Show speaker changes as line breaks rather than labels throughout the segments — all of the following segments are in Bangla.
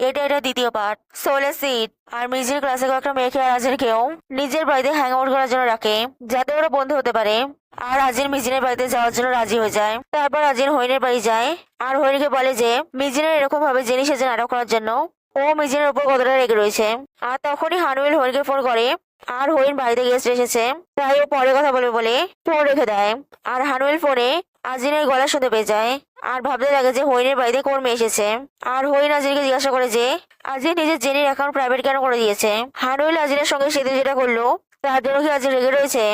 এটা এটা দ্বিতীয় পার্ট সোলে সিট আর মিজির ক্লাসে কয়েকটা মেয়েকে আর আজিরকেও নিজের বাড়িতে হ্যাং আউট করার জন্য রাখে, যাতে ওরা বন্ধু হতে পারে। আর আজির মিজিনের বাড়িতে যাওয়ার জন্য রাজি হয়ে যায়। তারপর আজির হইনের বাড়ি যায়। আর হইনকে বলে যে মিজিনের এরকম ভাবে জেনি সেজে নাটক করার জন্য, ও মিজিনের উপর কতটা রেগে রয়েছে। আর তখনই হানুয়েল হইনকে ফোন করে, আর হইন বাড়িতে গেস্ট এসেছে। তাই ও পরে কথা বলবে বলে ফোন রেখে দেয়। আর হানুয়েল ফোনে আজিনের গলা শুনতে পেয়ে যায়। আর ভাবতে লাগে যে হইনের বাড়িতে কর্মী এসেছে। আর হরিণ আজিনকে জিজ্ঞাসা করে যে আজিন নিজের জেনির অ্যাকাউন্ট প্রাইভেট কেন করে দিয়েছে? হানুয়েল আজিনের সঙ্গে সেদিন যেটা করল, তার জন্য কি আজিন রেগে রয়েছে?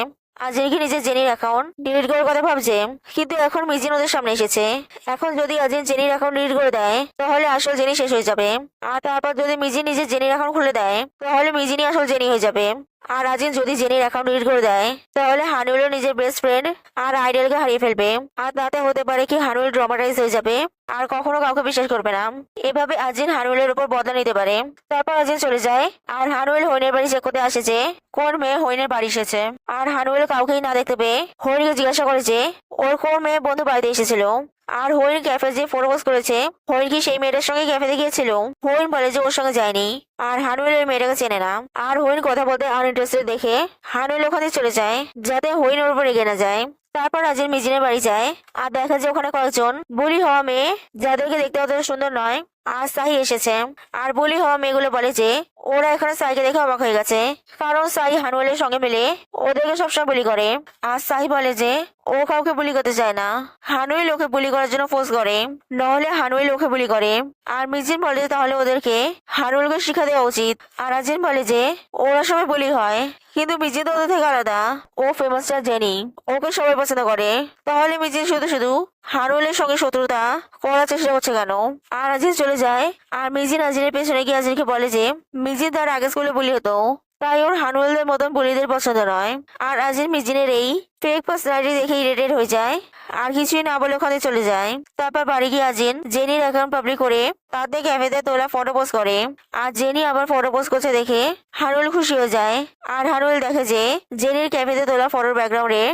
আজিন কি নিজের জেনির অ্যাকাউন্ট ডিলিট করার কথা ভাবছে? কিন্তু এখন মিজিন ওদের সামনে এসেছে। এখন যদি আজিন জেনির অ্যাকাউন্ট ডিলিট করে দেয়, তাহলে আসল জেনি শেষ হয়ে যাবে। আর তারপর যদি মিজিন নিজের জেনির অ্যাকাউন্ট খুলে দেয়, তাহলে মিজিনই আসল জেনি হয়ে যাবে। আর আজিন যদি জেনির অ্যাকাউন্ট ডিলিট করে দেয়, তাহলে হানুয়েলও নিজের বেস্ট ফ্রেন্ড আর আইডলকে হারিয়ে ফেলবে। আর তাতে হতে পারে কি হানুয়েল ড্রামাটাইজ হয়ে যাবে, আর কখনো কাউকে বিশ্বাস করবে না। এভাবে আজিন হানুয়েলের উপর বদলা নিতে পারে। তারপর আজিন চলে যায়, আর হানুয়েল হইনের বাড়ি চেক করতে আসে যে, কোন মেয়ে হইনের বাড়ি এসেছে। আর হানুয়েল কাউকেই না দেখতে পেয়ে হইনকে জিজ্ঞাসা করে যে, ওর কোন মেয়ে বন্ধু বাড়িতে এসেছিল? আর হরিণ ক্যাফে যে ফটোপোজ করেছে, হরিণ কি সেই মেয়েটার সঙ্গে ক্যাফেতে গিয়েছিল? হরিণ বলে যে ওর সঙ্গে যায়নি। আর হানুয়েল ওই মেয়েটাকে চেনে না। আর হরিণ কথা বলতে আনইন্টারেস্টেড দেখে হানুয়েল ওখানে চলে যায়, যাতে হরিণ ওর উপর রেগে না যায়। তারপর রাজের মিজিনের বাড়ি যায়, আর দেখা যায় ওখানে কয়েকজন বুলি হওয়া মেয়ে যাদেরকে দেখতে অতটা সুন্দর নয়, আর সাহি এসেছে। আর বুলি হওয়া মেয়েগুলো বলে যে ওরা এখানে সাইকে দেখে অবাক হয়ে গেছে। কারণ সাই হানুয়ালের সঙ্গে মিলে ওদেরকে সবসময় বুলি করে। আর সাই বলে যে, ও কাউকে বুলি করতে চায় না। হানুয়েল ওকে বুলি করার জন্য ফোর্স করে। নহলে হানুয়েল ওকে বুলি করে। আর মিজিন বলে যে, তাহলে ওদেরকে হানুয়েলকে শিক্ষা দেওয়া উচিত। আর আজিন বলে যে, ওরা সবাই বুলি হয়। কিন্তু মিজিন তো ওদের থেকে আলাদা। ও ফেমাস জেনি। ওকে সবাই পছন্দ করে। তাহলে মিজিন শুধু শুধু হানুয়েলের সঙ্গে শত্রুতা করার চেষ্টা করছে কেন? আর আজিজ চলে যায় আর মিজি নাজিরের পেছনে গিয়ে আজিনকে বলে যে, মিজি তার আগে স্কুলে বলি হতো। তাই ওর হানুয়েলদের মতন বলিদের পছন্দ নয়। আর আজির মিজিনের এই ফেক পার্সোনালিটি দেখে ইরিটেড হয়ে যায়। আর কিছুই না বলে ওখানে চলে যায়। তারপর বাড়ি গিয়ে আজিন, জেনির অ্যাকাউন্ট পাবলিক করে তাদের ক্যাফেতে তোলা ফটো পোস্ট করে। আর জেনি আবার ফটো পোস্ট করছে দেখে হারুল খুশি হয়ে যায়। আর হানুয়েল দেখে যে জেনির ক্যাফেতে তোলা ফটোর ব্যাকগ্রাউন্ডে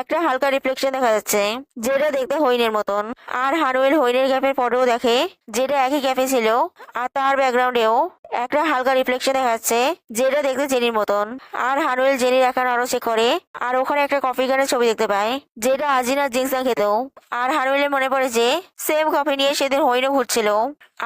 একটা হালকা রিফ্লেকশন দেখা যাচ্ছে, যেটা দেখতে হইনের মতন। আর হানুয়েল হইনের ক্যাফের ফটো দেখে যেটা একই ক্যাফে ছিল, আর তার ব্যাকগ্রাউন্ডেও একটা হালকা রিফ্লেকশন দেখা যাচ্ছে, যেটা দেখতে জেনির মতন। আর হানুয়েল জেনির অ্যাকাউন্ট আরও চেক করে, আর ওখানে একটা কফি ক্যানের ছবি দেখতে পায়, যেটা আজিনা জিংসাং খেত আর হারুইলে মনে পড়ে যে, সেম কফি নিয়ে সেদিন হইনও ঘুরছিল।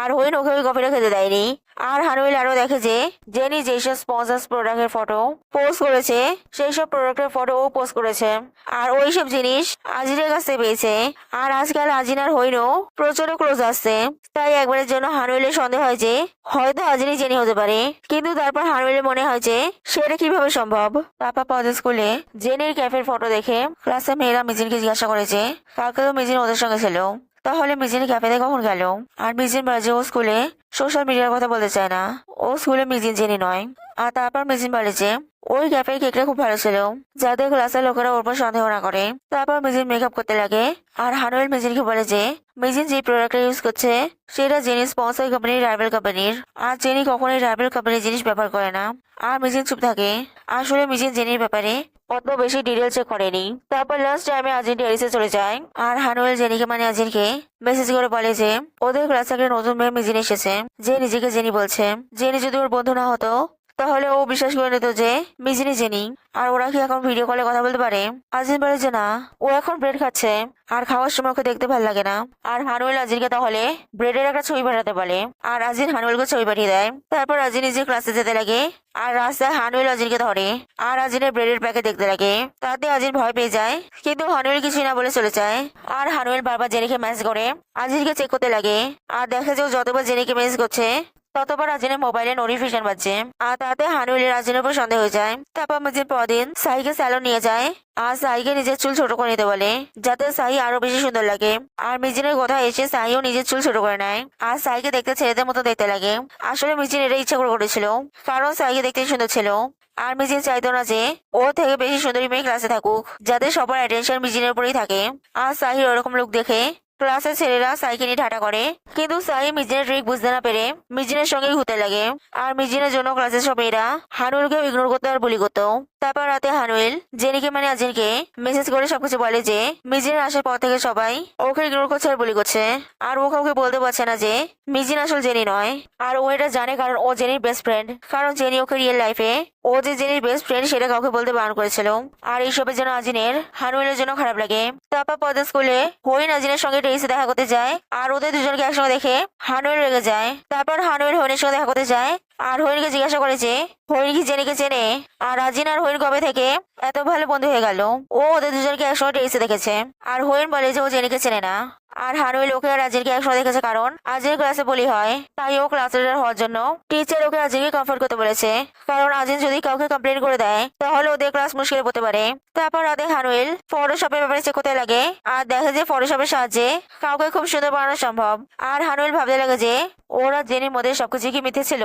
আর হইন ওকে ওই কফিটা খেতে দেয়নি। আর হানুয়েল আরও দেখে যে, জেনি যেসব স্পন্সার্স প্রোডাক্টের ফটো পোস্ট করেছে সেই সব প্রোডাক্টের ফটো ও পোস্ট করেছে। আর ওই সব জিনিস আজিনের কাছ পেয়েছে। আর আজকাল আজিনার হইনও প্রচণ্ড ক্লোজ আসছে। তাই একবারের জন্য হানুয়েলের সন্দেহ হয় যে, হয়তো আজিনি জেনি হতে পারে। কিন্তু তারপর হানুয়েলের মনে হয় যে, সেটা কীভাবে সম্ভব? পাপা পদের স্কুলে জেনির ক্যাফের ফটো দেখে ক্লাসে মেয়েরা মিজিনকে জিজ্ঞাসা করেছে কালকে তো মিজিন ওদের সঙ্গে ছিল। তাহলে মিজিন ক্যাফেতে কখন গেল? আর মিজিন যে ও স্কুলে সোশ্যাল মিডিয়ার কথা বলতে চায় না। ও স্কুলে মিজিন জেনি নয়। আর তারপর মিজিন বলে যে, ওই ক্যাফের কেকটা খুব ভালো ছিল, যাতে ক্লাসের লোকেরা ওর সন্দেহ না করে। তারপর মিজিন মেকআপ করতে লাগে। আর হানুয়েল মিজিনকে বলে যে মিজিন যে প্রোডাক্টটা ইউজ করছে, সেটা জেনি স্পন্সর কোম্পানির রাইভেল কোম্পানির আর জেনি কখনোই রাইভেল কোম্পানির জিনিস ব্যবহার করে না। আর মিজিন চুপ থাকে। আসলে মিজিন জেনির ব্যাপারে অত বেশি ডিটেলসে করেনি। তারপর লাস্ট টাইমে আজিন টেরিসে চলে যায়। আর হানুয়েল জেনিকে মানে আজিনকে মেসেজ করে বলে যে, ওদের ক্লাসে একটা নতুন মেয়ে মিজিন এসেছে। যে নিজেকে জেনি বলছে। জেনি যদি ওর বন্ধু না হতো তাহলে ও বিশ্বাস করে নিত যে, মিজিনি জেনি, আর ওরা কি এখন ভিডিও কলে কথা বলতে পারে? আজিন বলে যে না, ও এখন ব্রেড খাচ্ছে, আর খাওয়ার সময় ওকে দেখতে ভালো লাগে না। আর হানুয়েল আজিনকে তাহলে ব্রেডের একটা ছবি পাঠাতে বলে। আর আজিন হানুয়েলকে ছবি পাঠিয়ে দেয়। তারপর আজিন নিজের ক্লাসে যেতে লাগে, আর রাস্তায় হানুয়েল আজিনকে ধরে। আর আজিনের ব্রেডের প্যাকেট দেখতে লাগে। তাতে আজিন ভয় পেয়ে যায়, কিন্তু হানুয়েল কিছুই না বলে চলে যায়। আর হানুয়েল বারবার জেনিকে মেসেজ করে আজিনকে চেক করতে লাগে। আর দেখা যে ও যতবার জেনিকে মেসেজ করছে ততবার আজিনের মোবাইলে নোটিফিকেশন বাজছে। আর তাতে হানুয়েলের আজিনের উপর সন্দেহ হয়ে যায়। তারপর মিজির পরদিন সাইকে স্যালন নিয়ে যায়। আর সাইকে নিজের চুল ছোট করে নিতে বলে, যাতে সাই আরও বেশি সুন্দর লাগে। আর মিজিনের কথা এসে সাইও নিজের চুল ছোট করে নেয়। আর সাইকে দেখতে ছেলেদের মতো দেখতে লাগে। আসলে মিজিন এটা ইচ্ছা করে করেছিল। কারণ সাইকে দেখতে সুন্দর ছিল। আর মিজিন চাইতো না যে ও থেকে বেশি সুন্দরী মেয়ে ক্লাসে থাকুক, যাতে সবার অ্যাটেনশন মিজিনের উপরেই থাকে। আর সাহির ওরকম লোক দেখে ক্লাসের ছেলেরা সাইকে ঠাটা করে। কিন্তু সাই মিজিনের ট্রিক বুঝতে না পেরে মিজিনের সঙ্গেই ঘুরতে লাগে। আর মিজিনের জন্য ক্লাসের সবাইরা মেয়েরা হানুলকে ইগনোর করতে আর বুলি করতো। তারপর রাতে হানুয়েল, জেনিকে মানে আজিনকে মেসেজ করে সবকিছু বলে যে, মিজিন আসার পর থেকে সবাই ওকে ইগনোর করছে আর বলি করছে। আর ও কাউকে বলতে পারছে না যে, মিজিন আসল জেনি নয়। আর ও এটা জানে কারণ ও জেনির বেস্ট ফ্রেন্ড কারণ জেনি ওকে রিয়েল লাইফে ও যে জেনির বেস্ট ফ্রেন্ড সেটা কাউকে বলতে বারণ করেছিল। আর এইসবের জন্য আজিনের, হানুয়েলের জন্য খারাপ লাগে। তারপর পদের স্কুলে হইন আজিনের সঙ্গে টেরিসে দেখা করতে যায়। আর ওদের দুজনকে একসঙ্গে দেখে হানুয়েল রেগে যায়। তারপর হানুয়েল হইনের সঙ্গে দেখা করতে যায়। আর হরিণকে জিজ্ঞাসা করেছে, হরিণ কি জেনিকে চেনে? আর রাজিন আর হরিণ কবে থেকে? এত ভালো বন্ধু হয়ে গেল। ও ওদের দুজনকে একসঙ্গে টেরিসে দেখেছে। আর হরিণ বলে যে ও জেনিকে চেনে না। আর হানুয়েল ওকে আর রাজিনকে একসঙ্গে দেখেছে, কারণ আজির ক্লাসে বলি হয়, তাই ও ক্লাস লিডার হওয়ার জন্য টিচার ওকে আজিনকে কমফোর্ট করতে বলেছে। কারণ আজিন যদি কাউকে কমপ্লেন করে দেয়, তাহলে ওদের ক্লাস মুশকিল পড়তে পারে। তারপর রাতে হানুয়েল ফটোশপের ব্যাপারে চেক করতে লাগে, আর দেখে যে ফটোশপের সাহায্যে কাউকে খুব সুন্দর বানানো সম্ভব। আর হানুয়েল ভাবতে লাগে যে, ওরা জেনির মধ্যে সবকিছু কি মিথ্যে ছিল?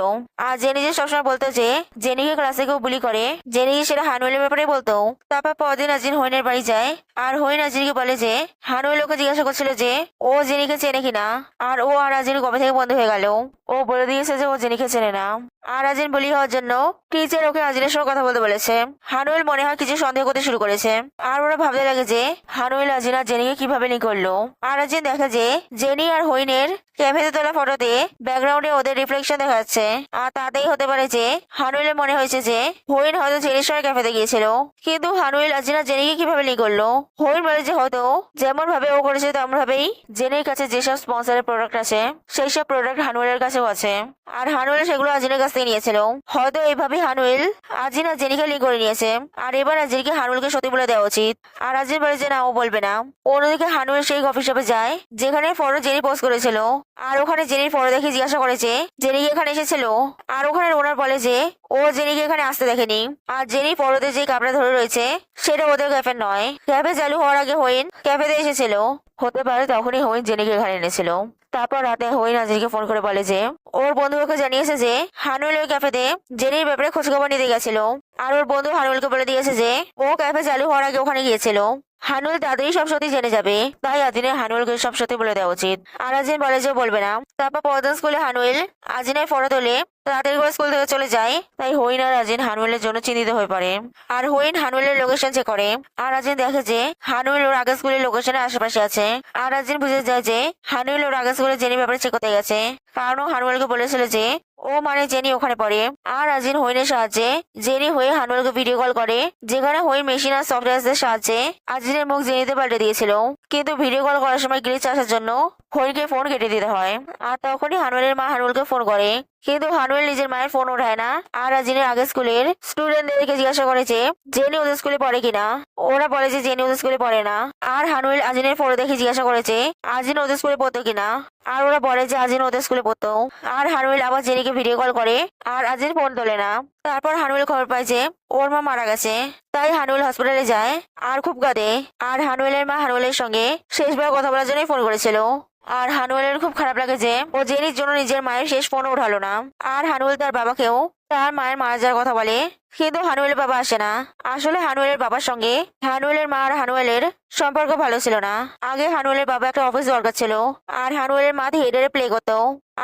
আর জেনি যে সবসময় বলতো যে, জেনিকে ক্লাসে কেউ বুলি করে, জেনি সেটা হানুয়েলের ব্যাপারে বলতো। তারপর পরদিন আজিন হইনের বাড়ি যায়, আর হইন আজিনকে বলে যে হানুয়েল ওকে জিজ্ঞাসা করছিল যে ও জেনিকে চেনে কিনা আর ও আর আজিন কবে থেকে বন্ধ হয়ে গেল? ও বলে দিয়েছে যে ও জেনিকে চেনে না। আর আজিন বলি হওয়ার জন্য টিচার ওকে আজিনের সঙ্গে কথা বলতে বলেছে। হানুয়েল মনে হয় কিছু সন্দেহ করতে শুরু করেছে। আর ওরা ভাবতে লাগে যে হানুয়েল, আজিন আর জেনিকে কীভাবে লিঙ্ক করল। আর আজিন দেখে যে জেনি আর হইনের ক্যাফেতে তোলা ফটোতে ব্যাকগ্রাউন্ডে ওদের রিফ্লেকশন দেখা যাচ্ছে। আর তাতেই হতে পারে যে হানুয়েলের মনে হয়েছে যে হইন হয়তো জেনির সঙ্গে ক্যাফেতে গিয়েছিল। কিন্তু হানুয়েল, আজিনা জেনিকে কীভাবে লিঙ্ক করল? হইন বলে যে হয়তো যেমন ভাবে ও করেছে তেমন ভাবেই জেনির কাছে যেসব স্পন্সরের প্রোডাক্ট আছে সেই সব প্রোডাক্ট হানুয়েলের কাছেও আছে। আর হানুয়েল সেগুলো আজিনের কাছ থেকে নিয়েছিল। হয়তো এইভাবে হানুয়েল আজিনা জেনিকে লিঙ্ক করে নিয়েছে। আর এবার আজিনকে হানুয়েলকে সত্যি বলে দেওয়া উচিত। আর আজিন বলে যে, না, ও বলবে না। অন্যদিকে হানুয়েল সেই কফি শপে যায়, যেখানে ফটো জেনি পোস্ট করেছিল। আর ওখানে জেনির ফটো দেখে জিজ্ঞাসা করেছে জেনি কি এখানে এসেছিল? আর ওখানে ওনার বলে যে, ও জেনিকে এখানে আসতে দেখেনি। আর জেনি ফটোতে যে কাপড়া ধরে রয়েছে, সেটা ওদের ক্যাফে নয়। ক্যাফে চালু হওয়ার আগে হইন ক্যাফেতে এসেছিল। হতে পারে তখনই হইন জেনিকে এখানে এনেছিল। তারপর রাতে হরি নাজিরকে ফোন করে বলে যে, ওর বন্ধুকে জানিয়েছে যে হানুয়েল ওই ক্যাফেতে জেনির ব্যাপারে খোঁজখবর নিতে গেছিল। আর ওর বন্ধু হানুয়েলকে বলে দিয়েছে যে, ও ক্যাফে চালু হওয়ার আগে ওখানে গিয়েছিল। হানুয়েল তাদেরই সব সত্যি জেনে যাবে। তাই আদিনের হানুয়েলকে সব সত্যি বলে দেওয়া উচিত। আর আজিন বলে যে বলবে না। তারপর পরদিন স্কুলে হানুয়েল আজিনের ফটো তোলে। তাড়াতাড়ি করে স্কুল থেকে চলে যায় তাই হইন আর আজিন হানুয়েলের জন্য চিন্তিত হয়ে পড়ে। আর হইন হানুয়েলের লোকেশন চেক করে, আর আজিন দেখে যে হানুয়েল ওর আগের স্কুলের লোকেশনের আশেপাশে আছে। আর আজিন বুঝে যায় যে হানুয়েল ওর আগের স্কুলে জেনির ব্যাপারে চেক করতে গেছে। কারণ ও হানুয়েলকে বলেছিল যে ও মানে জেনি ওখানে পড়ে। আর আজিন হইনের সাহায্যে জেনি হয়ে হানুয়েলকে ভিডিও কল করে, যেখানে হই মেশিন আর সফটওয়্যার সাহায্যে আজিনের মুখ জেনিতে পাল্টে দিয়েছিল। কিন্তু ভিডিও কল করার সময় গ্লিচ আসার জন্য হইনকে ফোন কেটে দিতে হয়। আর তখনই হানুয়েলের মা হানুয়েলকে ফোন করে কিন্তু হানুয়েল নিজের মায়ের ফোন ওঠায় না। আর আজিনের আগে স্কুলের স্টুডেন্টদেরকে জিজ্ঞাসা করেছে জেনি ওদের স্কুলে পড়ে কিনা। ওরা বলে যে জেনি ওদের স্কুলে পড়ে না। আর হানুয়েল আজিনের ফটো দেখে জিজ্ঞাসা করেছে আজিন ওদের স্কুলে পড়তো কিনা। আর ওরা বলে যে আজিন ওদের স্কুলে পড়তো। আর হানুয়েল আবার জেনিকে ভিডিও কল করে, আর আজিন ফোন তোলে না। তারপর হানুয়েল খবর পায় যে ওর মা মারা গেছে। তাই হানুয়েল হসপিটালে যায়, আর খুব কাঁদে। আর হানুয়েলের মা হানুয়েলের সঙ্গে শেষবার কথা বলার জন্যই ফোন করেছিল। আর হানুয়েলের খুব খারাপ লাগে যে, ও জেনির জন্য নিজের মায়ের শেষ ফোন উঠালো না। আর হানুয়েল তার বাবাকেও তার মায়ের মারা যাওয়ার কথা বলে, কিন্তু হানুয়েলের বাবা আসে না। আসলে হানুয়েলের বাবার সঙ্গে হানুয়েলের মা আর হানুয়েলের সম্পর্ক ভালো ছিল না। আগে হানুয়েলের বাবা একটা অফিস দরকার ছিল, আর হানুয়েলের মা থিয়েটারে প্লে করতো।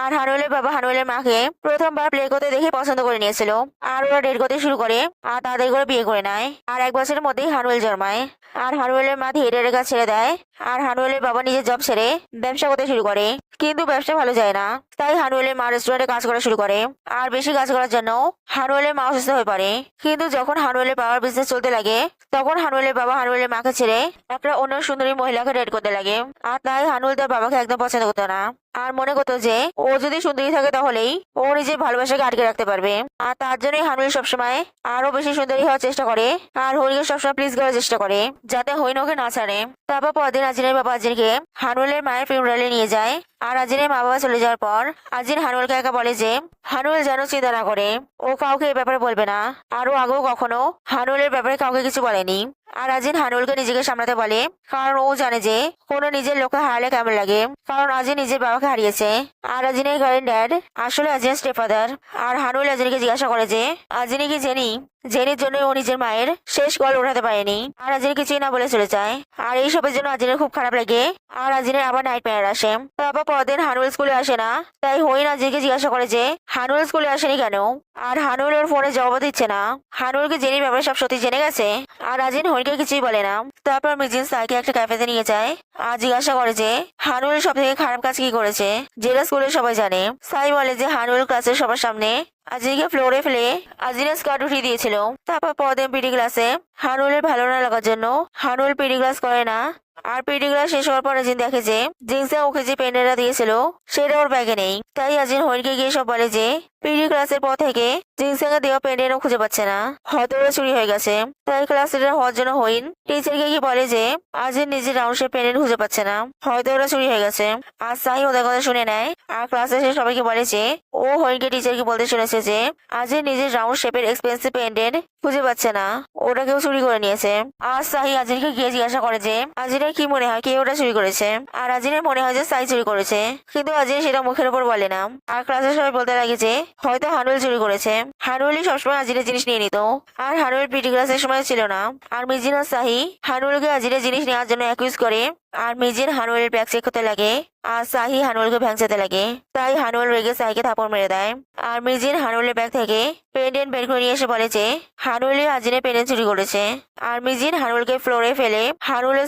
আর হানুয়েলের বাবা হানুয়েলের মাকে প্রথমবার প্লে করতে দেখে পছন্দ করে নিয়েছিল। আর ওরা ডেট করতে শুরু করে, আর তাদের করে বিয়ে করে নেয়। আর এক বছরের মধ্যেই হানুয়েল জন্মায়। আর হানুয়েলের মা থিয়েটারের কাজ ছেড়ে দেয়। আর হানুয়েলের বাবা নিজের জব ছেড়ে ব্যবসা করতে শুরু করে। কিন্তু ব্যবসা ভালো যায় না। তাই হানুয়েলের মা রেস্টুরেন্টে কাজ করা শুরু করে। আর বেশি কাজ করার জন্য হানুয়েলের মা অসুস্থ হয়ে পড়ে। কিন্তু যখন হানুয়েলের বাবার বিজনেস চলতে লাগে, তখন হানুয়েলের বাবা হানুয়েলের মাকে ছেড়ে একটা অন্য সুন্দরী মহিলাকে ডেট করতে লাগে। আর তাই হানুয়েল তার বাবাকে একদম পছন্দ করতো না। আর মনে করতো যে, ও যদি সুন্দরী থাকে তাহলেই ও নিজের ভালোবাসাকে আটকে রাখতে পারবে। আর তার জন্যই হানুয়েল সবসময় আরও বেশি সুন্দরী হওয়ার চেষ্টা করে। আর হরিকে সবসময় প্লিজ করার চেষ্টা করে, যাতে হইন ওকে না ছাড়ে। তারপর পরদিন আজিনের বাবা আজিনকে হানুয়েলের মায়ের ফিউনারালে নিয়ে যায়। আর আজিনের মা বাবা চলে যাওয়ার পর আজিন হানুয়েলকে একা বলে যে, হানুয়েল যেন চিন্তা না করে। ও কাউকে এ ব্যাপারে বলবে না। আর ও আগেও কখনো হানুয়েলের ব্যাপারে কাউকে কিছু বলেনি। আর আজিন হানুলকে নিজেকে সামলাতে বলে, কারণ ও জানে যে কোনো নিজের লোককে হারালে কেমন লাগে। কারণ আজিন নিজের বাবাকে হারিয়েছে। আর আজিনের গার্ডেন ড্যাড আসলে আজিনের স্টেফাদার আর হানুল আজিনকে জিজ্ঞাসা করে যে আজিনি কি জেনি? জেনির জন্য ও নিজের মায়ের শেষ গল ওঠাতে পারেনি। আর আজিন কিছুই না বলে চলে যায়। আর এই সবের জন্য আজিনের খুব খারাপ লাগে। আর আজিনের আবার নাইট মেয়ার আসে। তারপর পরদিন হানুল স্কুলে আসে না। তাই হইন আজিনকে জিজ্ঞাসা করে যে, হানুল স্কুলে আসেনি কেন? আর হানুল ওর ফোনে জবাব দিচ্ছে না। হানুলকে জেনির ব্যাপারে সব সত্যি জেনে গেছে। আর আজিন হরিকে কিছুই বলে না। তারপর মিজিন সাইকে একটা ক্যাফেতে নিয়ে যায়। আর জিজ্ঞাসা করে যে, হানুয়েল সব থেকে খারাপ কাজ কি করেছে? যেটা স্কুলের সবাই জানে। সাই বলে যে, হানুয়েল ক্লাসের সবার সামনে আজিকে ফ্লোরে ফেলে আজিনা স্কার্ট উঠিয়ে দিয়েছিল। তারপর পরদিন পিডি ক্লাসে হানুলের ভালো না লাগার জন্য হানুল পিডি ক্লাস করে না। আর পিডি ক্লাস শেষ হওয়ার পর আজিন দেখে যে জিন্সে ওকে যে পেন্ডেলটা দিয়েছিল, সেটা ওর ব্যাগে নেই। তাই আজিন হরিকে গিয়ে সব বলে যে পিটি ক্লাসের পর থেকে জিন্সেকে দেওয়া পেন্ডেলও খুঁজে পাচ্ছে না। হয়তো ওরা চুরি হয়ে গেছে। তাই ক্লাস লিডার হওয়ার জন্য হইন টিচারকে গিয়ে বলে যে, আজিন নিজের রাউন্ডের পেন্ডেল খুঁজে পাচ্ছে না। হয়তো ওরা চুরি হয়ে গেছে। আর সাই ওদের কথা শুনে নেয়। আর ক্লাসে এসে সবাইকে বলে যে, ও হরিকে টিচারকে বলতে শুনেছে। যে আজিন নিজের রাউন্ড শেপের এক্সপেন্সিভ পেন্ডেন্ট খুঁজে পাচ্ছে না। ওটা কেউ চুরি করে নিয়েছে। আর সাহি আজিনকে গিয়ে জিজ্ঞাসা করে যে আজিনের কি মনে হয় কে ওটা চুরি করেছে? আর আজিনের মনে হয় যে সাই চুরি করেছে। কিন্তু আজিন সেটা মুখের উপর বলে না। আর ক্লাসের সবাই বলতে লাগে যে, হয়তো হানুল চুরি করেছে। হানুলই সবসময় আজিনের জিনিস নিয়ে নিত। আর হানুল পিটি ক্লাসের সময় ছিল না। আর মিজিন সাহি, হানুলকে আজিনের জিনিস নেওয়ার জন্য অ্যাকিউজ করে আর মির্জিন হানুলের ব্যাগ চেক করতে লাগে, আর সাহি হানুলকে ভ্যাংচাতে লাগে। তাই হানুয়াল রেগে সাহিকে থাপড় মেরে দেয়। আর মির্জিন হানুয়ালের ব্যাগ থেকে পেন্ডেন্ট বের করে নিয়ে এসে বলে যে হানুলি আজিনের পেন্ডেন্ট চুরি করেছে। আর মিজিন হানুলকে ফ্লোরে ফেলে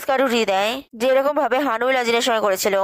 স্কার্ট উঠিয়ে দেয় যেরকম ভাবে হানুল আজিনের সময় করেছিল।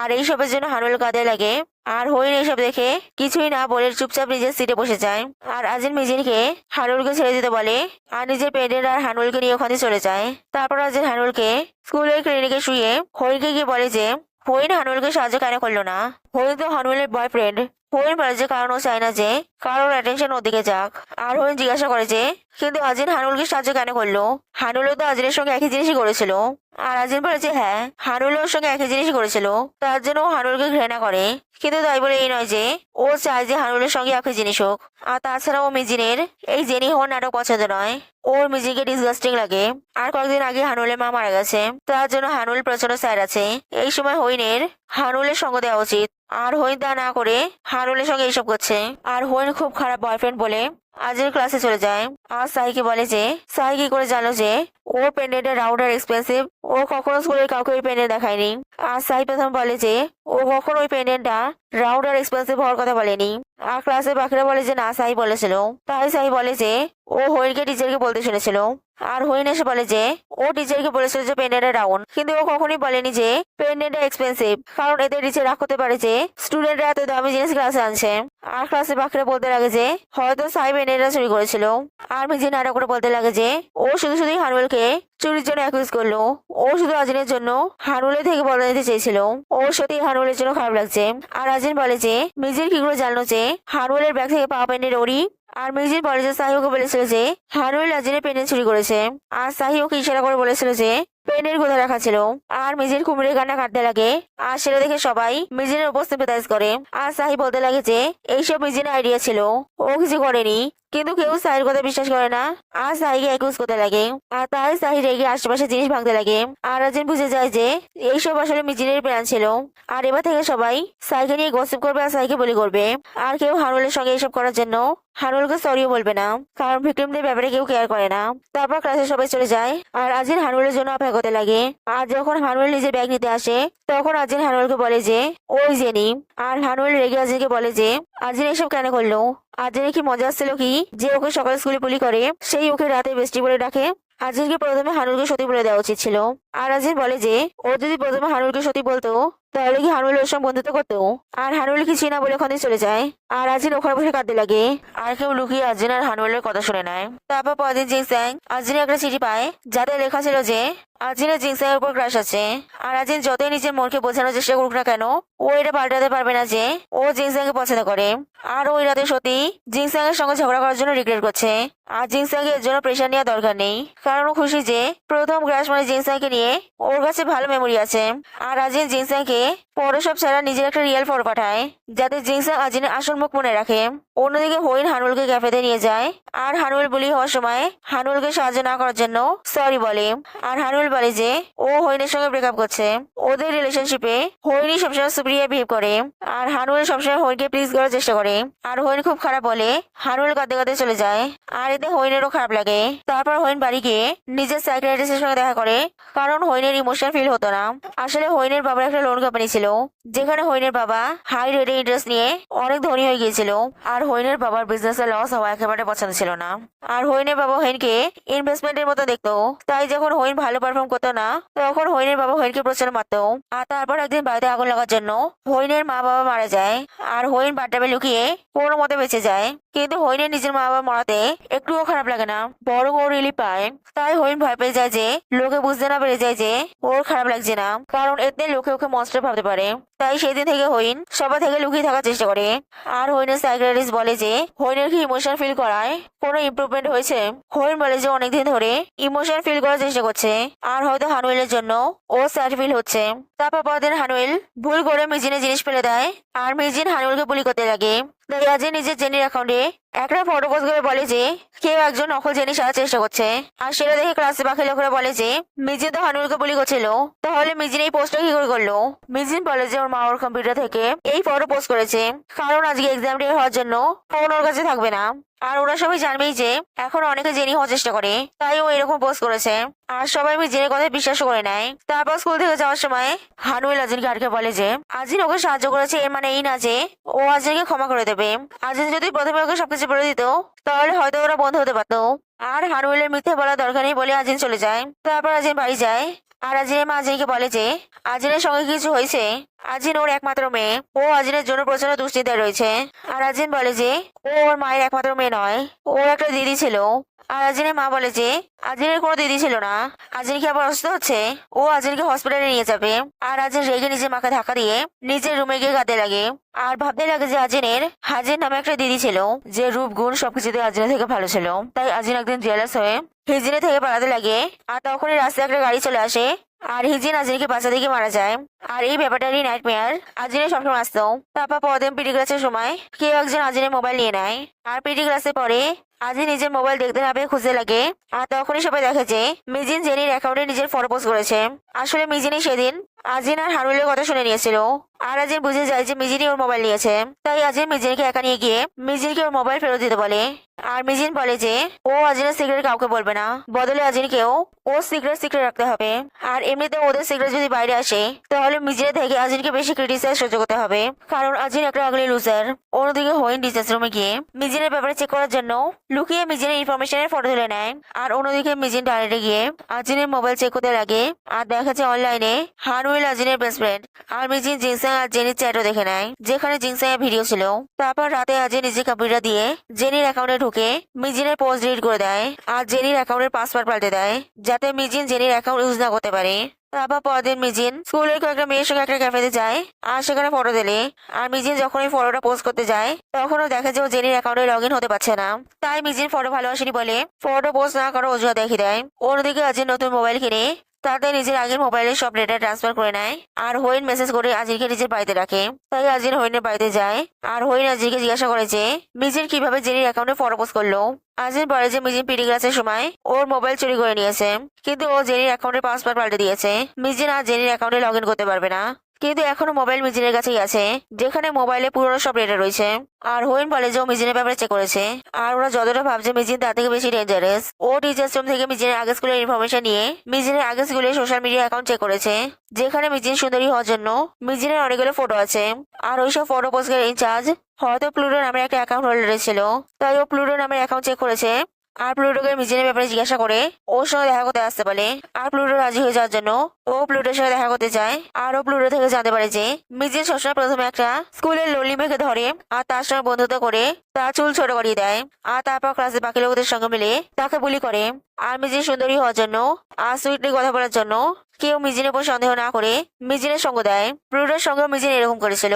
আর এই সবের জন্য হারুল কাঁদে লাগে। আর হইন এসব দেখে কিছুই না বলে চুপচাপ নিজের সিটে বসে যায়। আর আজিন মিজিনকে হানুলকে ছেড়ে দিতে বলে, আর নিজের পেন্ডেন্ট আর হানুলকে নিয়ে ওখানে চলে যায়। তারপর আজিন হানুলকে স্কুলের ক্লিনিকে শুয়ে হরিকে গিয়ে বলে যে, হরিণ হানুলকে সাহায্য কেন করল না? হরিণ তো হানুলের বয়ফ্রেন্ড হরিণ বলে যে কারণ ও চায় না যে, কারোর অ্যাটেনশন ওদিকে যাক। আর হরিণ জিজ্ঞাসা করে যে, কিন্তু আজিন হানুলকে সাহায্য কেন করল? হানুলও তো আজিনের সঙ্গে একই জিনিসই করেছিল। আর আজিন বলে যে হ্যাঁ হানুল ওর সঙ্গে একই জিনিসই করেছিল। তার জন্য ও হানুলকে ঘৃণা করে। কিন্তু তাই বলে এই নয় যে, ও চায় যে হানুলের সঙ্গে একই জিনিস হোক। আর তাছাড়া ও মিজিনের এই জেনি হওয়ার নাটক পছন্দ নয়। ওর মিউজিকে ডিসগাস্টিং লাগে। আর কয়েকদিন আগে হানুলের মা মারা গেছে। তার জন্য হানুল প্রচণ্ড স্যার আছে। এই সময় হইনের হানুলের সঙ্গ দেওয়া উচিত। আর হইন তা না করে হানুলের সঙ্গে এইসব করছে। আর হইন খুব খারাপ বয়ফ্রেন্ড বলে আজের ক্লাসে চলে যায় আর সাইকে বলে যে কি করে জানো যে ওর পেন্ডেন্টের রাউন্ডার এক্সপেন্সিভ ও কখনো স্কুলের কাউকে ওই পেন্ডেন্ট দেখায়নি। আর সাই প্রথম বলে যে, ও কখনো ওই পেন্ডেন্টটা রাউন্ডার এক্সপেন্সিভ হওয়ার কথা বলেনি। আর ক্লাসে বাকিরা বলে যে, না সাই বলেছিল। তাই সাই বলে যে, ও হইলকে টিচারকে বলতে শুনেছিল। আর হইন এসে বলে যে, ও টিচারকে বলেছিল যে পেন্ডেন্টের ডাউন কিন্তু ও কখনোই বলেনি যে পেন্ডেন্টটা এক্সপেন্সিভ কারণ এতে টিচার রাগ করতে পারে যে স্টুডেন্টরা এত দামি জিনিস ক্লাসে আনছে। আর ক্লাসে বাকিরা বলতে লাগে যে, হয়তো সাই পেন্ডেন্টটা চুরি করেছিল। আর মিজি নাটক করে বলতে লাগে যে, ও শুধু শুধুই হানুয়েলকে চুরির জন্য অ্যাকুজ করল। ও শুধু আজিনের জন্য হানুলের থেকে বলে নিতে চেয়েছিল। ও সত্যি হানুলের জন্য খারাপ লাগছে। আর আজিন বলে যে মিজির কি করে জানলো যে হানুলের ব্যাগ থেকে পাওয়া পেনের ওরি আর মিজির বলে যে সাহি ওকে বলেছিল যে হানুল আজিনের পেনে চুরি করেছে। আর সাহি ওকে ইশারা করে বলেছিল যে, পেনের কোথা রাখা ছিল। আর মিজির কুমিরের কান্না কাটতে লাগে। আর সেটা দেখে সবাই মিজিনের উপর সিম্পাথাইজ করে। আর সাহি বলতে লাগে যে, এইসব মিজিনের আইডিয়া ছিল। ও কিছু করেনি। কিন্তু কেউ সাহির কথা বিশ্বাস করে না। আর সাহিকে একুজ করতে লাগে। আর তাই সাহি রেগে আশেপাশে জিনিস ভাঙতে লাগে। আর রাজিন বুঝে যায় যে, এইসব আসলে মিজিনের প্ল্যান ছিল। আর এবার থেকে সবাই সাইকে নিয়ে গসিপ করবে আর সাইকে বলি করবে। আর কেউ হানুলের সঙ্গে এইসব করার জন্য হানুলকে সরিও বলবে না, কারণ ভিক্টিমদের ব্যাপারে কেউ কেয়ার করে না। তারপর ক্লাসে সবাই চলে যায়, আর আজিন হানুলের জন্য অপেক্ষা করতে লাগে। আর যখন হানুল নিজের ব্যাগ নিতে আসে, তখন আজিন হানুলকে বলে যে, ওই জেনি। আর হানুল রেগে আজিনকে বলে যে আজিন এসব কেন করল? আজিনের কি মজা আসছিল কি? যে ওকে সকালে স্কুলে পুলি করে, সেই ওকে রাতে বেস্টি বলে ডাকে। আজিনকে প্রথমে হানুলকে সতী বলে দেওয়া উচিত ছিল। আর আজিন বলে যে, ও যদি প্রথমে হানুলকে সতী বলতো তাহলে কি হানুল ওর সঙ্গে বন্ধুত্ব করতো? আর হানুল কি চিনা বলে ওখানে চলে যায়। আর আজিন ওখানে বসে কাঁদতে লাগে। আর কেউ লুকিয়ে আজিন আর হানুলের কথা শুনে নেয়। তারপর পরদিন জিংস্যাং আজিনের একটা চিঠি পায়, যাতে লেখা ছিল যে, আজিনের জিংস্যাং এর উপর ক্রাশ আছে। আর আজিন যতই নিজের মনকে বোঝানোর চেষ্টা করুক না কেন, ও এটা পাল্টাতে পারবে না যে, ও জিংস্যাং কে পছন্দ করে। আর ওই রাতে সত্যি জিংস্যাং এর সঙ্গে ঝগড়া করার জন্য রিগ্রেট করছে। আর জিংস্যাং এর জন্য প্রেশার নেওয়া দরকার নেই। কারণ ও খুশি যে, প্রথম ক্রাশ মানে জিংস্যাং কে নিয়ে ওর কাছে ভালো মেমোরি আছে। আর আজিন জিংস্যাং কে পরে সব ছাড়া নিজের একটা রিয়েল ফটো পাঠায়, যাতে জিংস্যাং আজিনের আসল মুখ মনে রাখে। অন্যদিকে হইন হানুলকে ক্যাফেতে নিয়ে যায়, আর হানুল বলি হওয়ার সময় হানুলকে সাহায্য না করার জন্য সরি বলে। আর হানুল বলে যে, ও হইনের সঙ্গে ব্রেকআপ করছে। ওদের রিলেশনশিপে হইনই সবসময় সুপ্রিয়া বিহেভ করে, আর হানুল সবসময় হইনকে প্লিজ করার চেষ্টা করে। আর হইন খুব খারাপ বলে, হানুল কাঁদতে কাঁদতে চলে যায়, আর এতে হইনেরও খারাপ লাগে। তারপর হইন বাড়ি গিয়ে নিজের সাইকিয়াট্রিস্টের সঙ্গে দেখা করে, কারণ হইনের ইমোশন ফিল হতো না। আসলে হইনের বাবার একটা লোন কোম্পানি ছিল যেখানে হইনের বাবা হাই রেটে ইন্টারেস্ট নিয়ে অনেক ধনী হয়ে গিয়েছিল, আর হইনের বাবার বিজনেসে লস হওয়া একেবারে পছন্দ ছিল না। আর হইনের বাবা হইনকে ইনভেস্টমেন্টের মতো দেখতো, তাই যখন হইন ভালো পারফর্ম করতো না, তখন হইনের বাবা হইনকে প্রচণ্ড মারতো। আর তারপর একদিন বাড়িতে আগুন লাগার জন্য হইনের মা বাবা মারা যায়, আর হইন বাড্ডাবে লুকিয়ে কোনো মতে বেঁচে যায়। কিন্তু হইনের নিজের মা বাবা মরাতে একটুও খারাপ লাগে না, বরং ও রিলি পায়। তাই হইন ভয় পেয়ে যায় যে, লোকে বুঝতে না পেরে যায় যে, ওর খারাপ লাগছে না। কারণ এতে লোকে ওকে মনস্টার ভাবতে পারে। তাই সেদিন থেকে হইন সবার থেকে লুকিয়ে থাকার চেষ্টা করে। আর হইনের সাইকিয়াট্রিস্ট বলে যে, হইনের কি ইমোশন ফিল করায়? কোনো ইম্প্রুভমেন্ট হয়েছে? হইন বলে যে, অনেকদিন ধরে ইমোশন ফিল করার চেষ্টা করছে। আর হয়তো হানুয়েলের জন্য ও স্যাড ফিল হচ্ছে। তারপর পরদিন হানুয়েল ভুল করে মিজিনে জিনিস ফেলে দেয়। আর মিজিন হানুয়েলকে বুলি করতে লাগে। আজ নিজের জেনির অ্যাকাউন্টে একটা ফটো পোস্ট করে বলে যে, কেউ একজন নকল জেনি সাজার চেষ্টা করছে। আর সেটা দেখে ক্লাসে বাকি লোকেরা বলে যে মিজিন তো হানুরকে বলি করছিল। তাহলে মিজিন এই পোস্টটা কি করে করল? মিজিন বলে যে, ওর মা ওর কম্পিউটার থেকে এই ফটো পোস্ট করেছে। কারণ আজকে এক্সাম ডে হওয়ার জন্য ফোন ওর কাছে থাকবে না। আর ওরা সবাই জানবেই যে এখন অনেকে জেনে হওয়ার চেষ্টা করে। তাই ও এরকম পোস্ট করেছে। আর সবাই আমি জেনে কথা বিশ্বাস করে নেয়। তারপর স্কুল থেকে যাওয়ার সময় হানুয়েল আজিনকে আটকে বলে যে, আজিন ওকে সাহায্য করেছে, এর মানে এই না যে, ও আজিনকে ক্ষমা করে দেবে। আজিন যদি প্রথমে ওকে সবকিছু বলে দিত, তাহলে হয়তো ওরা বন্ধ হতে পারতো। আর হানুয়েলের মিথ্যে বলা দরকার নেই বলে আজিন চলে যায়। তারপর আজিন বাড়ি যায়। আর আজিনের মা আজিনকে বলে যে, আজিনের সঙ্গে কিছু হয়েছে? আজিন ওর একমাত্র মেয়ে। ও আজিনের জন্য প্রচণ্ড দুশ্চিন্তায় রয়েছে। আর আজিন বলে যে, ও ওর মায়ের একমাত্র মেয়ে নয়। ওর একটা দিদি ছিল। আর আজিনের মা বলে যে, আজিনের কোনো দিদি ছিল না। আজিন কি আবার অসুস্থ হচ্ছে? ও আজিনকে হসপিটালে নিয়ে যাবে। আর আজিন রেগে নিজের মাকে ধাক্কা দিয়ে নিজের রুমে গিয়ে কাঁদতে লাগে। আর ভাবতে লাগে যে আজিনের হাজির নামে একটা দিদি ছিল, যে রূপ, গুণ সবকিছুতে আজিনের থেকে ভালো ছিল। তাই আজিন একদিন জেলাস হয়ে হিজিনে থেকে পালাতে লাগে। আর তখনই রাস্তায় একটা গাড়ি চলে আসে। আর হিজিন আজিনকে বাঁচা দিকে মারা যায়। আর এই ব্যাপারটারই নাইট মেয়ার আজিনের সবসময় আসতো তারপর পরদিন পিটি ক্লাসের সময় কেউ একজন আজিনের মোবাইল নিয়ে নেয়। আর পিটি ক্লাসে পরে আজি নিজের মোবাইল দেখতে পেয়ে খুঁজতে লাগে। আর তখনই সবাই দেখে যে, মিজিন জেনির অ্যাকাউন্টে নিজের ফটো পোস্ট করেছে। আসলে মিজিনই সেদিন আজিন আর হারুলের কথা শুনে নিয়েছিল। আর আজিন বুঝে যায় যে মিজিনই ওর মোবাইল নিয়েছে। তাই আজিন মিজিনকে একা নিয়ে গিয়ে মিজিনকে ওর মোবাইল ফেরত দিতে বলে। আর মিজিন বলে যে, ও আজিনের সিক্রেট কাউকে বলবে না। বদলে আজিনকেও ও সিক্রেট সিক্রেট রাখতে হবে। আর এমনিতে ওদের সিক্রেট যদি বাইরে আসে, তাহলে মিজিনের থেকে আজিনকে বেশি ক্রিটিসাইজ সহ্য করতে হবে। কারণ আজিন একটা আগলি লুজার অন্যদিকে হইন রিসার্চ রুমে গিয়ে মিজিনের ব্যাপারে চেক করার জন্য লুকিয়ে মিজিনের ইনফরমেশনের ফটো তুলে নেয়। আর অন্যদিকে মিজিন টয়লেটে গিয়ে আজিনের মোবাইল চেক করতে লাগে। আর দেখা যায় অনলাইনে হানুয়েল আজিনের বেস্ট ফ্রেন্ড আর মিজিন জিনসাং আর জেনির চ্যাটও দেখে নেয় যেখানে জিনসাং ভিডিও ছিল। তারপর রাতে আজিন নিজের কম্পিউটার দিয়ে জেনির অ্যাকাউন্টে ঢুকে মিজিনের পোস্ট ডিলিট করে দেয় আর জেনির অ্যাকাউন্টের পাসওয়ার্ড পাল্টে দেয়, যাতে মিজিন জেনির অ্যাকাউন্ট ইউজ না করতে পারে। তারপর পরদিন মিজিন স্কুলের কয়েকটা মেয়ের সঙ্গে একটা ক্যাফেতে যায় আর সেখানে ফটো দিলে। আর মিজিন যখন এই ফটোটা পোস্ট করতে যায়, তখনও দেখে যে ও জেনির অ্যাকাউন্টে লগ ইন হতে পারছে না। তাই মিজিন ফটো ভালো আসেনি বলে ফটো পোস্ট না করার অজুহাত দেখিয়ে দেয়। অন্যদিকে আজিন নতুন মোবাইল কিনে তাতে নিজের আগের মোবাইলে সব ডেটা ট্রান্সফার করে নেয়। আর হইন মেসেজ করে আজিরকে নিজের বাড়িতে রাখে। তাই আজির হইনের বাড়িতে যায়। আর হইন আজিরকে জিজ্ঞাসা করে যে, মিজির কীভাবে জেনির অ্যাকাউন্টে পোস্ট করল? আজির বলে যে, মিজির পিটি ক্লাসের সময় ওর মোবাইল চুরি করে নিয়েছে। কিন্তু ও জেনির অ্যাকাউন্টে পাসওয়ার্ড পাল্টে দিয়েছে। মিজির আর জেনির অ্যাকাউন্টে লগ ইন করতে পারবে না। কিন্তু এখনও মোবাইল মিজিনের কাছেই আছে, যেখানে মোবাইলে পুরনো সব ডেটা রয়েছে। আর হইন বলে যে ও মিজিনের ব্যাপারে চেক করেছে। আর ওরা যতটা ভাবছে মিজিন তার থেকে বেশি ডেঞ্জারাস ও টিচার্স রুম থেকে মিজিনের আগে স্কুলের ইনফরমেশন নিয়ে মিজিনের আগে স্কুলের সোশ্যাল মিডিয়া অ্যাকাউন্ট চেক করেছে, যেখানে মিজিন সুন্দরী হওয়ার জন্য মিজিনের অনেকগুলো ফটো আছে। আর ওইসব ফটো পোস্টের ইনচার্জ হয়তো প্লুটো নামের একটা অ্যাকাউন্ট হোল্ডার ছিল। তাই ও প্লুটো নামের অ্যাকাউন্ট চেক করেছে। আর প্লুটোকে মিজিনের ব্যাপারে জিজ্ঞাসা করে, ওর সঙ্গে দেখা করতে আসতে পারে আর প্লুটো রাজি হয়ে যাওয়ার জন্য ও প্লুটোর সঙ্গে দেখা করতে যায়। আর ও প্লুটো থেকে জানতে পারে যে, মিজিন সবসময় প্রথমে একটা স্কুলের লোলি মেয়েকে ধরে, আর তার সঙ্গে বন্ধুত্ব করে তার চুল ছোট করিয়ে দেয়, আর তারপর ক্লাসে বাকি লোকদের সঙ্গে মিলে তাকে বুলি করে। আর মিজিন সুন্দরী হওয়ার জন্য, আর সুইটলি কথা বলার জন্য কেউ মিজিনের উপর সন্দেহ না করে মিজিনের সঙ্গ দেয়। প্লুটোর সঙ্গেও মিজিন এরকম করেছিল।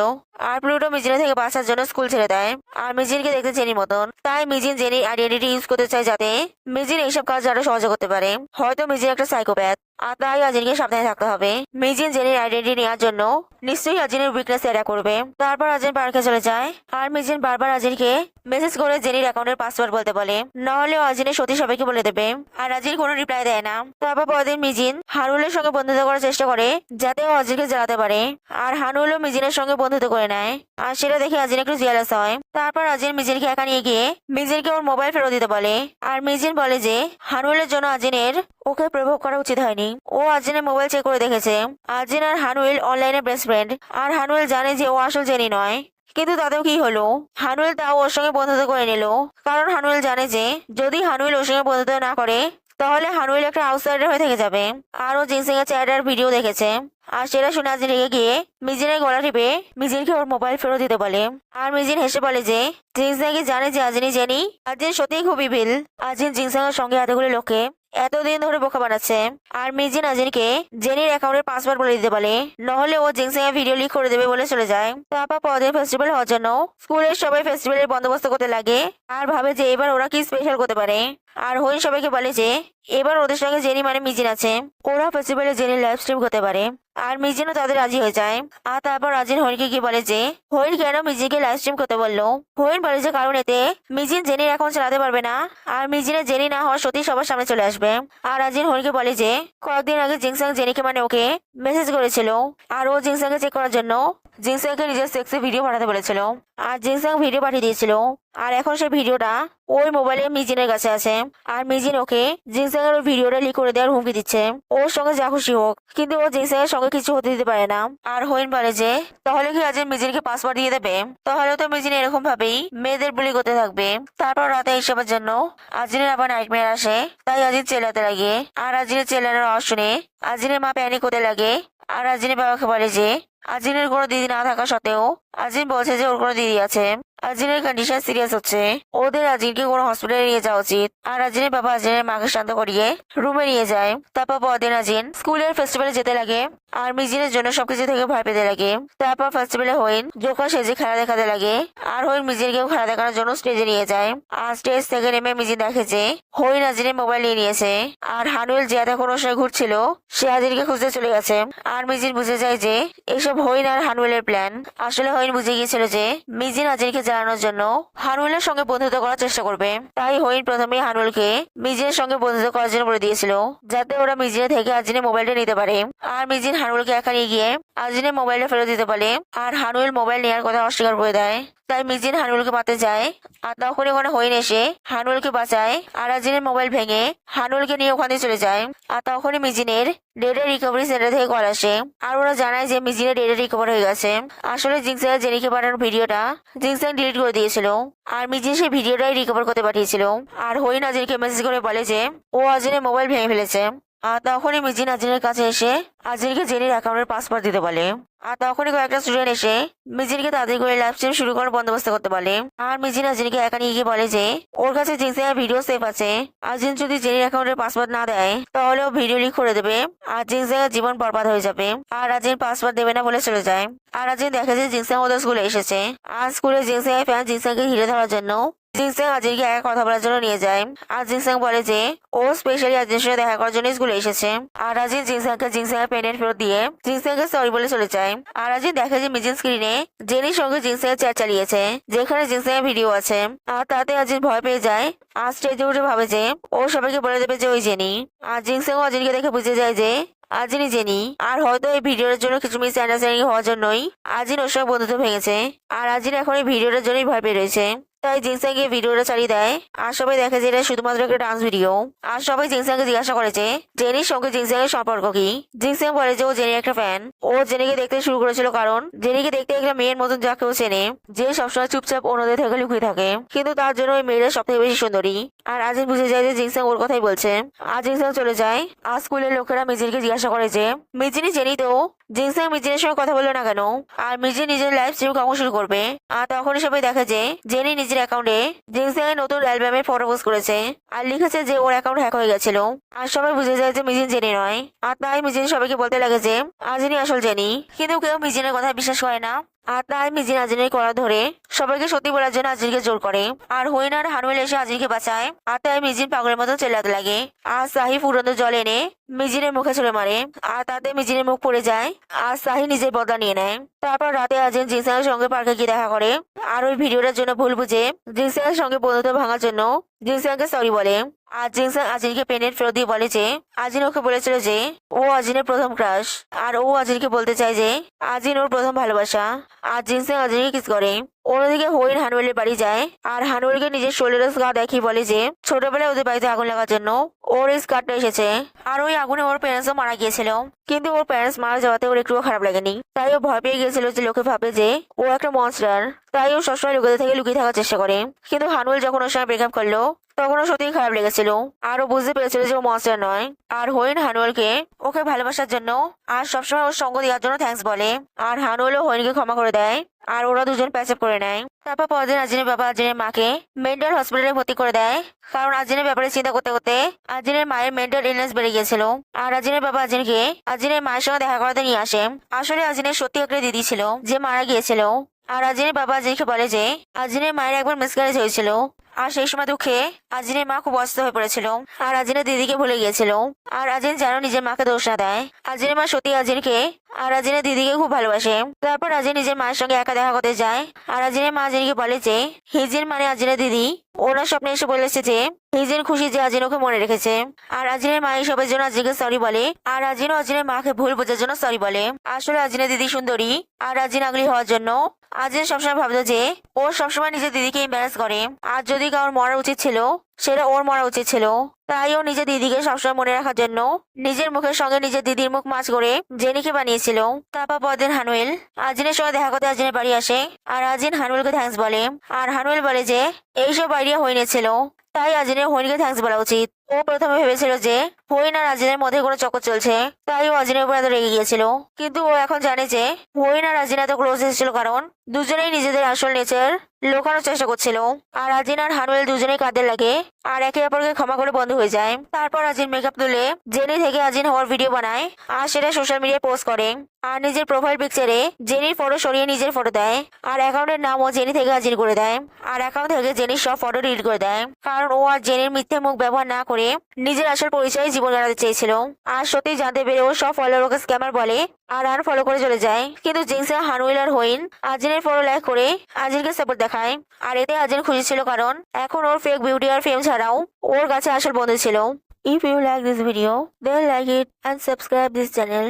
আর প্লুটো মিজিনের থেকে বাঁচার জন্য স্কুল ছেড়ে দেয়। আর মিজিনকে দেখতে জেনির মতন। তাই মিজিন জেনির আইডেন্টিটি ইউজ করতে চায় যাতে মিজিন এইসব কাজ আরও সহজে করতে পারে। হয়তো মিজিন একটা সাইকোপ্যাথ আর তাই আজিনকে সাবধানে থাকতে হবে। মিজিন জেনির আইডেন্টিটি নেওয়ার জন্য নিশ্চয়ই আজিনের উইকনেস এরা করবে। তারপর আজিন পার্কে চলে যায়। আর মিজিন বারবার আজিনকে মেসেজ করে জেনির অ্যাকাউন্টের পাসওয়ার্ড বলতে বলে। নাহলে আজিনের সত্যি সবাইকে বলে দেবে। আর আজিন কোনো রিপ্লাই দেয় না। তারপর পরদিন মিজিন হারুলের সঙ্গে বন্ধুত্ব করার চেষ্টা করে, যাতে ও আজিনকে জ্বালাতে পারে। আর হানুলও মিজিনের সঙ্গে বন্ধুত্ব করে নেয়। আর সেটা দেখে আজিন একটু জিয়ালাস হয়। তারপর আজিন মিজিনকে একা নিয়ে গিয়ে মিজিনকে ওর মোবাইল ফেরত দিতে বলে। আর মিজিন বলে যে হানুলের জন্য আজিনের ওকে প্রভোগ করা উচিত হয়নি। ও আর্জেনের মোবাইল চেক করে দেখেছে। আর্জেন আর হানুয়েল অনলাইনে বেস্ট ফ্রেন্ড আর হানুয়েল জানে যে ও আসল জেনি নয়। কিন্তু তাতেও কি হলো? হানুয়েল তাও ওর সঙ্গে বন্ধুত্ব করে নিল। কারণ হানুয়েল জানে যে, যদি হানুয়েল ওর সঙ্গে বন্ধুত্ব না করে, তাহলে হানুয়েল একটা আউটসাইডার হয়ে থেকে যাবে। আর ও জিনসিং এর চ্যাট আর ভিডিও দেখেছে। আর সেটা শুনে আজ রেগে গিয়ে মিজিনের গলা টিপে মিজিনকে ওর মোবাইল ফেরত দিতে বলে। আর মিজিন হেসে বলে যে জিনসাংকে জানে যে আজনি জেনি? আজদিন সত্যিই খুবই বিল আজদিন জিনসাং এর সঙ্গে এতগুলো লোককে এতদিন ধরে বোকা বানাচ্ছে। আর মিজি নাজিনকে জেনির অ্যাকাউন্টের পাসওয়ার্ড বলে দিতে বলে, নহলে ও জিংসিং এর ভিডিও লিক করে দেবে বলে চলে যায়। তারপর পদের ফেস্টিভ্যাল হওয়ার জন্য, স্কুলের সবাই ফেস্টিভ্যালের বন্দোবস্ত করতে লাগে। আর ভাবে যে এবার ওরা কি স্পেশাল করতে পারে। আর হইন সবাইকে বলে যে, এবার ওদের সঙ্গে জেনি মানে মিজিন আছে। ওরা ফেস্টিভ্যালে জেনি লাইভ স্ট্রিম করতে পারে। আর মিজিনও তাদের রাজি হয়ে যায়। আর তারপর রাজিন হরিণকে গিয়ে বলে যে, হরিণ কেন মিজিনকে লাইভ স্ট্রিম করতে বলল? হরিণ বলে যে কারণ এতে মিজিন জেনির এখন চালাতে পারবে না। আর মিজিনের জেনি না হওয়া সত্যি সবার সামনে চলে আসবে। আর রাজিন হরিণকে বলে যে, কয়েকদিন আগে জিংসাং জেনিকে মানে ওকে মেসেজ করেছিল। আর ও জিংসাংকে চেক করার জন্য জিংসাংকে নিজের সেক্সে ভিডিও পাঠাতে বলেছিল। আর জিংসাং ভিডিও পাঠিয়ে দিয়েছিল। আর এখন সে ভিডিওটা ওই মোবাইলে মিজিনের কাছে আছে। আর মিজিন ওকে জিনসাং এর ওই ভিডিওটা লিক করে দেওয়ার হুমকি দিচ্ছে। ওর সঙ্গে যা খুশি হোক, কিন্তু ও জিনসাং এর সঙ্গে কিছু হতে দিতে পারে না। আর হইন বলে যে, তাহলে কি আজ মিজিনকে পাসওয়ার্ড দিয়ে দেবে? তাহলে তো মিজিন এরকম ভাবেই মেয়েদের বুলি করতে থাকবে। তারপর রাতে হিসাবের জন্য আজিনের আবার নাইটমেয়ার আসে। তাই আজিন চেলাতে লাগে। আর আজিনের চেলানোর আওয়াজ শুনে আজিনের মা প্যানিক হতে লাগে। আর আজিনের বাবাকে বলে যে, আজিনের কোনো দিদি না থাকা সত্ত্বেও আজিন বলছে যে ওর কোনো দিদি আছে। আজিনের কন্ডিশন সিরিয়াস হচ্ছে। ওদের আজিনকে কোনো হসপিটালে নিয়ে যাওয়া উচিত। আর আজিনের বাবা আজিনের মাকে শান্ত করিয়ে রুমে নিয়ে যায়। তারপর পরদিন আজিন স্কুলের ফেস্টিভ্যালে যেতে লাগে। আর মিজিনের জন্য সবকিছু থেকে ভয় পেতে লাগে। তারপর ফেস্টিভ্যালে হইন জোকা সেজে খেলা দেখাতে লাগে, আর হইন মিজিনকেও খেলা দেখানোর জন্য স্টেজে নিয়ে যায়। আর স্টেজ থেকে নেমে মিজিন দেখে যে, হইন আজিনের মোবাইল নিয়ে নিয়েছে। আর হানুয়েল যে এতক্ষণ ওর সঙ্গে ঘুরছিল, সে আজিনকে খুঁজতে চলে গেছে। আর মিজিন বুঝে যায় যে, এসব হইন আর হানুয়েলের প্ল্যান আসলে হইন বুঝে গিয়েছিল যে, মিজিন আজিনকে জানানোর জন্য হানুয়েলের সঙ্গে বন্ধুত্ব করার চেষ্টা করবে। তাই হইন প্রথমে হানুয়েলকে মিজিনের সঙ্গে বন্ধুত্ব করার জন্য বলে দিয়েছিল, যাতে ওরা মিজিনের থেকে আজিনের মোবাইলটা নিতে পারে। আর মিজিন হানুয়েলকে একা নিয়ে গিয়ে আজিনের মোবাইলটা ফেরত দিতে বলে, আর হানুয়েল মোবাইল নেওয়ার কথা অস্বীকার করে দেয়। তাই মিজিন হানুয়েলকে মারতে যায়, আর তখন ওখানে হইন এসে হানুয়েলকে বাঁচায়, আর আজিনের মোবাইল ভেঙে হানুয়েলকে নিয়ে ওখানে চলে যায়। আর তখনই মিজিনের ডেটা রিকভারি সেন্টার থেকে কল আসে, আর ওরা জানায় যে মিজিনের ডেটা রিকভার হয়ে গেছে। আসলে জিংসাং জেনিকে পাঠানোর ভিডিওটা জিংসাং ডিলিট করে দিয়েছিল, আর মিজিন সেই ভিডিওটাই রিকভার করতে পাঠিয়েছিল। আর হইন আজিনকে মেসেজ করে বলে যে, ও আজিনের মোবাইল ভেঙে ফেলেছে। আর তখনই মিজিন আজিনের কাছে এসে আজিনকে জেনির অ্যাকাউন্টের পাসওয়ার্ড দিতে বলে। আর তখনই কয়েকটা স্টুডেন্ট এসে মিজিনকে তাদের করে লাইভ স্ট্রিম শুরু করার বন্দোবস্ত করতে বলে। আর মিজিন আজিনকে একা নিয়ে গিয়ে বলে যে, ওর কাছে জিনসের ভিডিও সেভ আছে। আজিন যদি জেনির অ্যাকাউন্টের পাসওয়ার্ড না দেয়, তাহলে ও ভিডিও লিক করে দেবে। আর জিনসের জীবন বরবাদ হয়ে যাবে। আর আজিন পাসওয়ার্ড দেবে না বলে চলে যায়। আর আজিন দেখে যে জিনসেং ওদের স্কুলে এসেছে। আর স্কুলে জিনসেং ফ্যান জিনসেংকে ঘিরে ধরার জন্য জিনসেং আজিনকে একা কথা বলার জন্য নিয়ে যায়। আর জিনসেং বলে যে, ও স্পেশালি আজিনের সাথে দেখা করার জন্য স্কুলে এসেছে। আর আজিন জিনসেংকে জিনসেং এর পেনের ফেরত দিয়ে জিনসেংকে সরি বলে চলে যায়। আর আজিন দেখে যে মিজিন স্ক্রিনে জেনির সঙ্গে জিনসেং এর চ্যাট চালিয়েছে, যেখানে জিনসেং এর ভিডিও আছে। আর তাতে আজিন ভয় পেয়ে যায়। আর স্টেজে উঠে ভাবে যে, ও সবাইকে বলে দেবে যে ওই জেনি। আর জিনসেং আজিনকে দেখে বুঝে যায় যে আজিনই জেনি। আর হয়তো এই ভিডিওর জন্য কিছু মিস আন্ডারস্ট্যান্ডিং হওয়ার জন্যই আজিন ওর সঙ্গে বন্ধুত্ব ভেঙেছে। আর আজিন এখন এই ভিডিওটার জন্যই ভয় পেয়ে রয়েছে। তাই জিনসাং গিয়ে ভিডিওটা চালিয়ে দেয়। আর সবাই দেখে যে এটা শুধুমাত্র একটা ডান্স ভিডিও আর সবাই জিনসাংকে জিজ্ঞাসা করেছে জেনির সঙ্গে জিনসাং এর সম্পর্ক কি? জিনসাং বলে যে, ও জেনির একটা ফ্যান ও জেনিকে দেখতে শুরু করেছিল কারণ, জেনিকে দেখতে একটা মেয়ের মতন যা কেউ চেনে, যে সবসময় চুপচাপ অন্যদের থেকে লুকিয়ে থাকে। কিন্তু তার জন্য ওই মেয়েটা সব থেকে বেশি সুন্দরী। আর আজিন বুঝে যায় যে, জিনসাং ওর কথাই বলছে। আর জিনসাং চলে যায়। আর স্কুলের লোকেরা মিজিনকে জিজ্ঞাসা করে যে মিজিনি জেনি তো? জিনসাং মিজিনের সঙ্গে কথা বলল না কেন, আর মিজি নিজের লাইফ স্ট্রিম কখন শুরু করবে। আর তখন সবাই দেখে যে, জেনি নিজের অ্যাকাউন্টে জিনসাং এর নতুন অ্যালবামের ফটো পোস্ট করেছে, আর লিখেছে যে ওর অ্যাকাউন্ট হ্যাক হয়ে গেছিল। আর সবাই বুঝে যায় যে মিজিন জেনি নয়। আর তাই মিজিন সবাইকে বলতে লাগে যে আজিনি আসল জেনি। কিন্তু কেউ মিজিনের কথা বিশ্বাস করে না। আর তাই মিজিন আজিনের করা ধরে সবাইকে সত্যি বলার জন্য আজিনকে জোর করে। আর হুইন আর হানুয়েল এসে আজিনকে বাঁচায়। আর তাই মিজিন পাগলের মতো চেল্লাতে লাগে। আর সাহি ফুরন্ত জল এনে মিজিনের মুখে ছুড়ে মারে। আর তাতে মিজিনের মুখ পড়ে যায়। আর সাহি নিজের বদলা নিয়ে নেয়। তারপর রাতে আজিন জিনসাং এর সঙ্গে পার্কে গিয়ে দেখা করে। আর ওই ভিডিওটার জন্য ভুল বুঝে জিনসাং এর সঙ্গে বন্ধুত্ব ভাঙার জন্য জিনসাংকে সরি বলে। আর জিনসাং আজিনকে পেনের ফেরত দিয়ে বলে যে, আজিন ওকে বলেছিল যে, ও আজিনের প্রথম ক্রাশ, আর ও আজিনকে বলতে চায় যে, আজিন ওর প্রথম ভালোবাসা। আর জিনসাং আজিনকে কিস করে। অন্যদিকে হইন হানুয়েলের বাড়ি যায়, আর হানুয়েলকে নিজের শরীরের স্কার দেখিয়ে বলে যে, ছোটবেলায় ওদের বাড়িতে আগুন লাগার জন্য ওর এই স্কারটা এসেছে, আর ওই আগুনে ওর প্যারেন্টসও মারা গিয়েছিল। কিন্তু ওর প্যারেন্টস মারা যাওয়াতে ওর একটুও খারাপ লাগেনি। তাই ও ভয় পেয়ে গিয়েছিল যে, লোকে ভাবে যে, ও একটা মনস্টার তাই ও সবসময় লোকেদের থেকে লুকিয়ে থাকার চেষ্টা করে। কিন্তু হানুয়েল যখন ওর সঙ্গে ব্রেকআপ করল তখন ও সত্যিই খারাপ লেগেছিল। আর ও বুঝতে পেরেছিল যে ও মনস্টার নয়। আর হইন হানুয়েলকে ওকে ভালোবাসার জন্য আর সবসময় ওর সঙ্গ দেওয়ার জন্য থ্যাঙ্কস বলে। আর হানুয়েলও হইনকে ক্ষমা করে দেয় আর ওরা দুজন প্যাচ করে নেয়। তারপর পরদিন আজিনের বাবা আজিনের মাকে মেন্টাল হসপিটালে ভর্তি করে দেয়। কারণ আজিনের ব্যাপারে চিন্তা করতে করতে আজিনের মায়ের মেন্টাল ইলনেস বেড়ে গিয়েছিল। আর আজিনের বাবা আজিনকে আজিনের মায়ের সঙ্গে দেখা করাতে নিয়ে আসে। আসলে আজিনের সত্যি একটা দিদি ছিল, যে মারা গিয়েছিল। আর আজিনের বাবা আজিনকে বলে যে, আজিনের মায়ের একবার মিসক্যারেজ হয়েছিল। আর সেই সময় দুঃখে আজিনের মা খুব অসুস্থ হয়ে পড়েছিল। আর আজিনের দিদিকে ভুলে গিয়েছিল। আর আজিন যেন নিজের মাকে দোষ না দেয়। আজিনের মা সত্যি আজিনকে, আর আজিনের দিদিকে খুব ভালোবাসে। তারপর আজিন নিজের মায়ের সঙ্গে একা দেখা করতে যায়। আর আজিনের মা আজিনকে বলে যে, হিজিন মানে আজিনের দিদি। ওনার স্বপ্নে এসে বলেছে যে, হিজিন খুশি যে আজিন ওকে মনে রেখেছে। আর আজিনের মা এইসবের জন্য আজিনকে সরি বলে। আর আজিনও আজিনের মাকে ভুল বোঝার জন্য সরি বলে। আসলে আজিনের দিদি সুন্দরী। আর আজিন আগলি হওয়ার জন্য আজিন সবসময় ভাবতো যে, ও সবসময় নিজের দিদিকে ইম্বারেন্স করে। আর যদি কারোর মরা উচিত ছিল, সেটা ওর মরা উচিত ছিল। তাই ও নিজের দিদিকে সবসময় মনে রাখার জন্য নিজের মুখের সঙ্গে নিজের দিদির মুখ মাছ করে জেনিকে বানিয়েছিল। তারপর পরদিন হানুয়েল, আজিনের সঙ্গে দেখা করতে আজিনের বাড়ি আসে। আর আজিন হানুয়েলকে থ্যাঙ্কস বলে। আর হানুয়েল বলে যে, এইসব আইডিয়া হইনে ছিল। তাই আজিনের হইনকে থ্যাঙ্কস বলা উচিত। ও প্রথমে ভেবেছিল যে হইন আর আজিনের মধ্যে কোনো চক্কর চলছে, তাই ও আজিনের উপর এত রেগে গিয়েছিল। কিন্তু ও এখন জানে যে হইন আর আজিন এত ক্লোজ এসেছিল কারণ দুজনেই নিজেদের আসল নেচার লোকানোর চেষ্টা করছিল। আর রাজিন আর হানুয়েল দুজনেই কাঁদে লাগে আর একে অপরকে ক্ষমা করে বন্ধ হয়ে যায়। তারপর আজিন মেকআপ তুলে জেনি থেকে আজিন হওয়ার ভিডিও বানায় আর সেটা সোশ্যাল মিডিয়ায় পোস্ট করে। আর নিজের প্রোফাইল পিকচারে জেনির ফটো সরিয়ে নিজের ফটো দেয়। আর অ্যাকাউন্টের নামও জেনি থেকে আজিন করে দেয়। আর অ্যাকাউন্ট থেকে জেনির সব ফটো ডিলিট করে দেয়। কারণ ও আর জেনির মিথ্যে মুখ ব্যবহার না করে নিজের আসল পরিচয় জীবন জানাতে চেয়েছিল। আর সত্যি জানতে পেরে ও সব ফলোয়ার ওকে স্ক্যামার বলে, আর আর ফলো করে চলে যায়। কিন্তু জিনসা হানুইল আর হইন আজিনের ফলো লাইক করে আজিনকে সাপোর্ট দেখায়। আর এতে আজিন খুশি ছিল কারণ এখন ওর ফেক বিউটি আর ফেম ছাড়াও ওর কাছে আসল বন্ধু ছিল। If you like this video then like it and subscribe this channel.